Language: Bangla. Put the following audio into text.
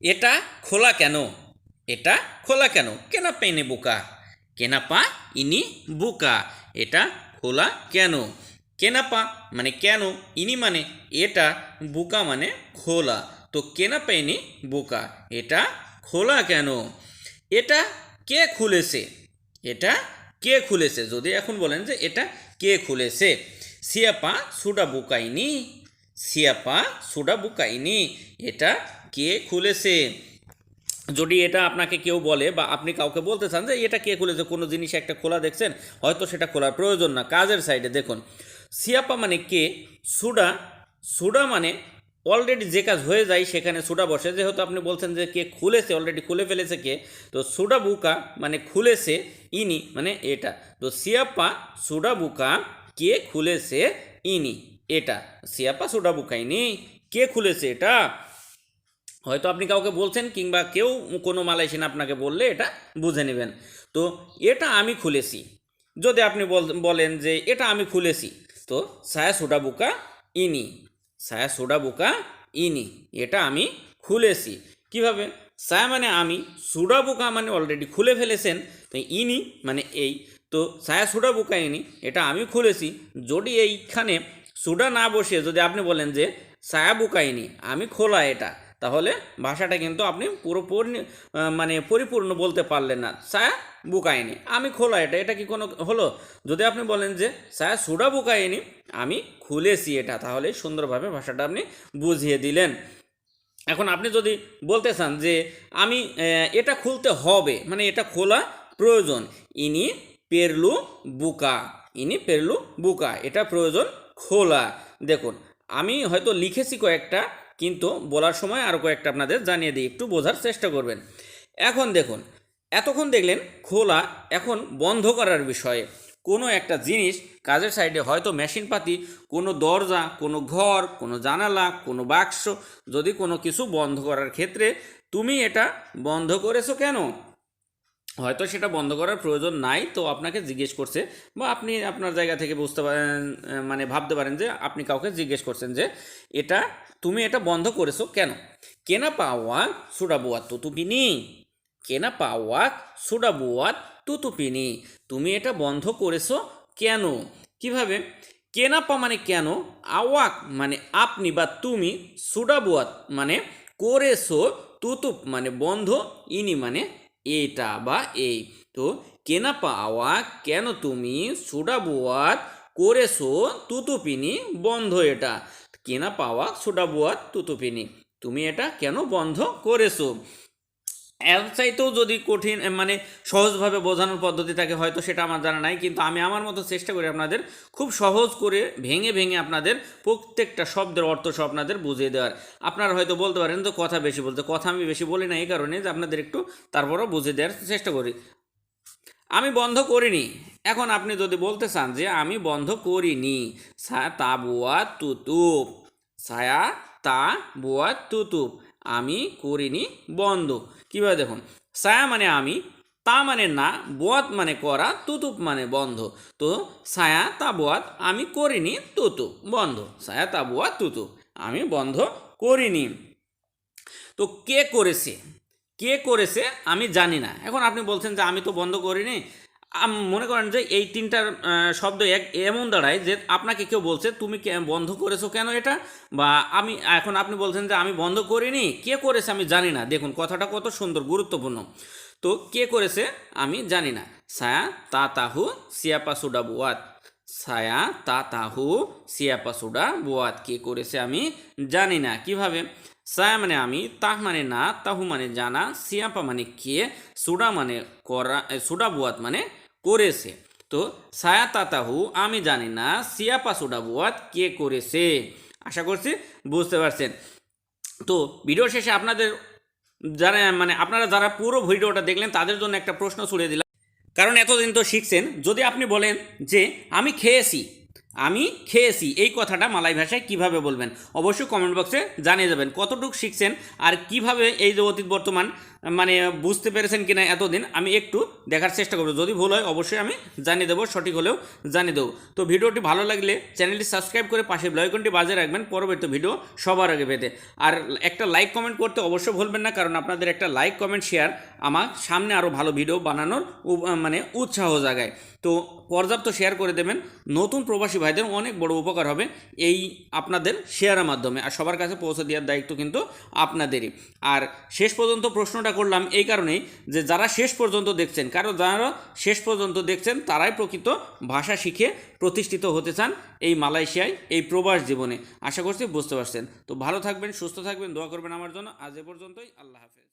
এটা খোলা কেন? এটা খোলা কেন? কেনা পেনে বোকা। কেনা পা ইনি বোকা। এটা খোলা কেন? কেনা পা মানে কেন? ইনি মানে এটা বোকা মানে খোলা। তো কেনা পেনি বোকা। এটা খোলা কেন? এটা কে খুলেছে? এটা কে খুলেছে? যদি এখন বলেন যে এটা কে খুলেছে? সিয়াপা সুডা বুকাইনি। সিয়াপা সুডা বুকাইনি। এটা কে খুলেছে? যদি এটা আপনাকে কেউ বলে বা আপনি কাউকে বলতে চান যে এটা কে খুলেছে, কোনো জিনিস একটা খোলা দেখছেন, হয়তো সেটা খোলার প্রয়োজন না। কাজের সাইডে দেখুন, সিয়াপা মানে কে? সুডা সুডা মানে অলরেডি যে কাজ হয়ে যায় সেখানে সুডা বসে। যেহেতু আপনি বলছেন যে কে খুলেছে অলরেডি খুলে ফেলেছে কে, তো সুডা বুকা মানে খুলেছে ইনি মানে এটা। তো সিয়াপা, সুডা বুকা, কে খুলেছে ইনি, এটা। সিয়াপা, সুডা বুকা ইনি, কে খুলেছে এটা? হয়তো আপনি কাউকে বলছেন কিংবা কেউ কোনো মালয়েশিয়ান আপনাকে বললে এটা বুঝে নেবেন। তো এটা আমি খুলেছি। যদি আপনি বল- বলেন যে এটা আমি খুলেছি, তো সায়া সোডা বুকা ইনি, সায়া সোডা বুকা ইনি, এটা আমি খুলেছি। কীভাবে? সায়া মানে আমি, সুডা বুকা মানে অলরেডি খুলে ফেলেছেন, তো ইনি মানে এই, তো সায়া সুডা বুকা ইনি, এটা আমি খুলেছি। যদি এইখানে সুডা না বসে, যদি আপনি বলেন যে সায়া বুকাইনি আমি খোলা এটা তাহলে ভাষাটা কিন্তু আপনি পুরো পূর্ণ- আহ, মানে পরিপূর্ণ বলতে পারলেন না। ছায়া বুকায়নি আমি খোলা এটা এটা কি কোনো হলো? যদি আপনি বলেন যে ছায়া সুডা বুকায়নি আমি খুলেছি এটা তাহলে সুন্দরভাবে ভাষাটা আপনি বুঝিয়ে দিলেন। এখন আপনি যদি বলতে চান যে আমি এটা খুলতে হবে মানে এটা খোলা প্রয়োজন ইনি পেরলু বুকা ইনি পেরলু বুকা এটা প্রয়োজন খোলা। দেখুন আমি হয়তো লিখেছি কয়েকটা কিন্তু বলার সময় আরও কয়েকটা আপনাদের জানিয়ে দিই, একটু বোঝার চেষ্টা করবেন। এখন দেখুন, এতক্ষণ দেখলেন খোলা এখন বন্ধ করার বিষয়ে। কোনো একটা জিনিস কাজের সাইডে হয়তো মেশিনপাতি, কোনো দরজা, কোনো ঘর, কোনো জানালা, কোনো বাক্স, যদি কোনো কিছু বন্ধ করার ক্ষেত্রে তুমি এটা বন্ধ করেছ কেন? হয়তো সেটা বন্ধ করার প্রয়োজন নাই, তো আপনাকে জিজ্ঞেস করছে বা আপনি আপনার জায়গা থেকে বুঝতে পারেন মানে ভাবতে পারেন যে আপনি কাউকে জিজ্ঞেস করছেন যে এটা, তুমি এটা বন্ধ করেছ কেন? কেনা পাওয়া সুডা বুয়া তুতুপিনি। কেনা পাওয়া সুডা বুয়া তুতুপিনি। তুমি এটা বন্ধ করেছ কেন? কীভাবে? কেনাপা মানে কেন? আওয়াক মানে আপনি বা তুমি সুডাবুয়াত মানে করেছ তুতুপ মানে বন্ধ, ইনি মানে এটা বা এই। তো কেনা পাওয়া কেন তুমি সুডাবুয়াত করেছ তুতুপিনি? বন্ধ এটা। কেনা পাওয়া সুডাবুয়াত তুতুপিনি। তুমি এটা কেন বন্ধ করেছ? চাইতেও যদি কঠিন মানে সহজভাবে বোঝানোর পদ্ধতি থাকে, হয়তো সেটা আমার জানা নাই, কিন্তু আমি আমার মতো চেষ্টা করি আপনাদের খুব সহজ করে ভেঙে ভেঙে আপনাদের প্রত্যেকটা শব্দের অর্থ সহ আপনাদের বুঝিয়ে দেওয়ার। আপনারা হয়তো বলতে পারেন তো কথা বেশি বলতে, কথা আমি বেশি বলি না, এই কারণে যে আপনাদের একটু তারপরও বুঝিয়ে দেওয়ার চেষ্টা করি। আমি বন্ধ করিনি। এখন আপনি যদি বলতে চান যে আমি বন্ধ করিনি, সা বুয়া তুতুপ ছায়া তা, বুয়া তুতুপ আমি করিনি, বন্ধ। কীভাবে দেখুন? সায়া মানে আমি, তা মানে না, বোয়াত মানে করা, তুতুপ মানে বন্ধ। তো সায়া তা বোয়াত, আমি করিনি তুতুপ বন্ধ। সায়া তা বোয়াত তুতুপ আমি বন্ধ করিনি। তো কে করেছে? কে করেছে? আমি জানি না। এখন আপনি বলছেন যে আমি তো বন্ধ করিনি মনে করেন যে এই তিনটার শব্দ এক, এমন দাঁড়ায় যে আপনাকে কেউ বলছে, তুমি বন্ধ করেছ কেন এটা? বা আমি, এখন আপনি বলছেন যে, আমি বন্ধ করিনি। কে করেছে আমি জানি না। দেখুন, কথাটা কত সুন্দর, গুরুত্বপূর্ণ। তো কে করেছে আমি জানি না। সায়া তা তাহু সিয়াপা সুডা বুয়াত। ছায়া তা তাহু সিয়াপা সুডা বুয়াত। কে করেছে আমি জানি না। কীভাবে? সায়া মানে আমি, তাহ মানে না, তাহু মানে জানা, সিয়াপা মানে কে, সুডা মানে করা সুডা বুয়াত মানে করেছে। তো সায়া তাতাহু, আমি জানি না, সিয়াপা সুডা বুয়াত কে করেছে? আশা করছি বুঝতে পারছেন। তো ভিডিও শেষে আপনাদের যারা মানে আপনারা যারা পুরো ভিডিওটা দেখলেন, তাদের জন্য একটা প্রশ্ন ছুড়ে দিলাম। কারণ এতদিন তো শিখছেন, যদি আপনি বলেন যে, আমি খেয়েছি আমি খেয়েছি, এই কথাটা মালাই ভাষায় কীভাবে বলবেন? অবশ্যই কমেন্ট বক্সে জানিয়ে যাবেন কতটুকু শিখছেন আর কীভাবে এই যে অতীত বর্তমান মানে বুঝতে পেরেছেন কি না এতদিন, আমি একটু দেখার চেষ্টা করব। যদি ভুল হয়, অবশ্যই আমি জানিয়ে দেবো, সঠিক হলেও জানিয়ে দেবো। তো ভিডিওটি ভালো লাগলে চ্যানেলটি সাবস্ক্রাইব করে পাশে বেলাইকনটি বাজিয়ে রাখবেন, পরবর্তী ভিডিও সবার আগে পেতে। আর একটা লাইক কমেন্ট করতে অবশ্যই ভুলবেন না, কারণ আপনাদের একটা লাইক কমেন্ট শেয়ার আমার সামনে আরও ভালো ভিডিও বানানোর মানে উৎসাহ জাগায়। তো পর্যাপ্ত শেয়ার করে দেবেন। নতুন প্রবাসী ভাইদের অনেক বড় উপকার হবে এই আপনাদের শেয়ারের মাধ্যমে। আর সবার কাছে পৌঁছে দেওয়ার দায়িত্ব কিন্তু আপনাদেরই। আর শেষ পর্যন্ত প্রশ্নটা করলাম এই কারণেই যে যারা শেষ পর্যন্ত দেখছেন, কারণ যারা শেষ পর্যন্ত দেখছেন, তারাই প্রকৃত ভাষা শিখে প্রতিষ্ঠিত হতে চান এই মালয়েশিয়ায়, এই প্রবাস জীবনে। আশা করছি বুঝতে পারছেন। তো ভালো থাকবেন, সুস্থ থাকবেন, দোয়া করবেন আমার জন্য। আজ এ পর্যন্তই, আল্লাহ হাফেজ।